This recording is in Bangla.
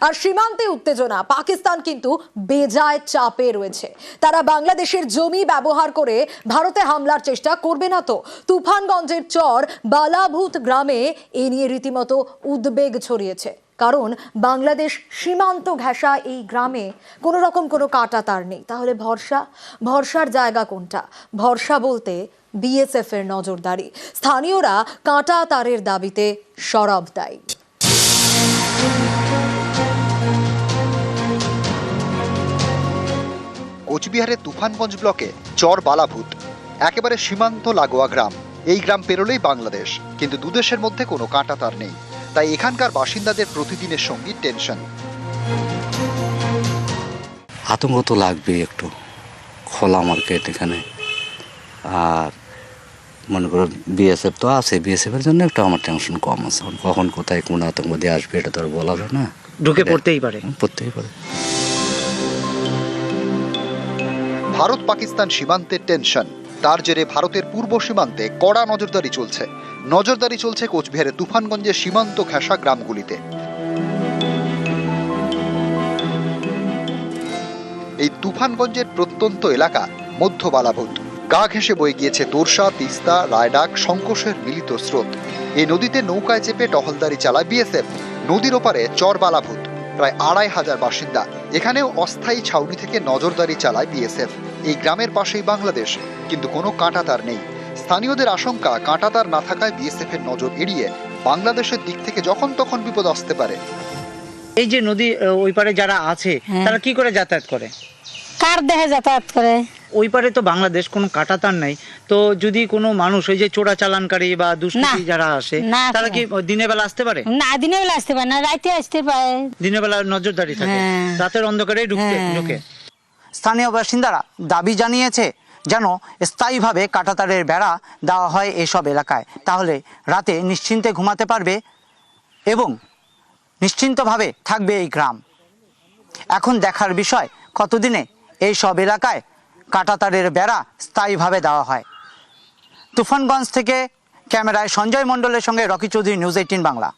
আর সীমান্তে উত্তেজনা। পাকিস্তান কিন্তু বেজায় চাপে রয়েছে। তারা বাংলাদেশের জমি ব্যবহার করে ভারতে হামলার চেষ্টা করবে না তো? তুফানগঞ্জের চর বালাভূত গ্রামে এ নিয়ে রীতিমতো উদ্বেগ ছড়িয়েছে। কারণ বাংলাদেশ সীমান্ত ঘেঁষা এই গ্রামে কোনো রকম কোনো কাটা তার নেই। তাহলে ভরসা? ভরসার জায়গা কোনটা? ভরসা বলতে বিএসএফ এর নজরদারি। স্থানীয়রা কাঁটা তারের দাবিতে সরব দেয়। কোচবিহারের তুফানগঞ্জ ব্লকে চর বালাভূত একেবারে সীমান্ত লাগোয়া গ্রাম। এই গ্রাম পেরোলেই বাংলাদেশ কিন্তু দুদেশের মধ্যে কোনো কাঁটা তার নেই। তাই এখানকার বাসিন্দাদের প্রতিদিনের সঙ্গী টেনশন। আতঙ্ক তো লাগবেই একটু খোলা মার্কেট এখানে। আর মনে করো বিএসএফ তো আছে বিএসএফের জন্য একটু আমার টেনশন কম আছে। কখন কোথায় কোন আতঙ্কবাদী আসবে এটা তো আর বলা যায় না। ঢুকে পড়তেই পারে। পড়তেই পারে। ভারত পাকিস্তান সীমান্তের টেনশন। তার জেরে ভারতের পূর্ব সীমান্তে কড়া নজরদারি চলছে। নজরদারি চলছে কোচবিহারের তুফানগঞ্জের সীমান্ত ঘেঁষা গ্রামগুলিতে। এই তুফানগঞ্জের প্রত্যন্ত এলাকা মধ্য বালাভূত গা ঘেঁষে বয়ে গিয়েছে তোরসা, তিস্তা, রায়ডাক সংকোষের মিলিত স্রোত। এই নদীতে নৌকায় চেপে টহলদারি চালায় বিএসএফ। নদীর ওপারে চর বালাভূত প্রায় আড়াই হাজার বাসিন্দা। এখানেও অস্থায়ী ছাউনি থেকে নজরদারি চালায় বিএসএফ। এই গ্রামের পাশেই বাংলাদেশ কিন্তু কোনো কাঁটাতার নেই। স্থানীয়দের আশঙ্কা কাঁটাতার না থাকায় বিএসএফ এর নজর এড়িয়ে বাংলাদেশের দিক থেকে যখন তখন বিপদ আসতে পারে। এই যে নদী আহ, ওই পারে যারা আছে হ্যাঁ। তারা কি করে যাতায়াত করে? কার দেহে যাতায়াত করে ওই পারে তো বাংলাদেশ কোনো কাটাতার নাই তো যদি কোনো মানুষ ওই যে চোরা চালানকারী বা দুষ্কৃতী। যারা আসে না, তারা কি। দিনের বেলা আসতে পারে না দিনের বেলা আসতে পারে না রাইতে আসতে পারে দিনের বেলা নজরদারি থাকে হ্যাঁ। রাতের অন্ধকারে ঢুকতে হ্যাঁ। ঢুকে স্থানীয় বাসিন্দারা দাবি জানিয়েছে যেন স্থায়ীভাবে কাটাতারের বেড়া দেওয়া হয় এসব এলাকায় তাহলে রাতে নিশ্চিন্তে ঘুমাতে পারবে এবং নিশ্চিন্তভাবে থাকবে এই গ্রাম এখন দেখার বিষয় কতদিনে এই সব এলাকায় কাটাতারের বেড়া স্থায়ীভাবে দেওয়া হয়। তুফানগঞ্জ থেকে ক্যামেরায় সঞ্জয় মণ্ডলের সঙ্গে রকি চৌধুরী, নিউজ এইটিন বাংলা।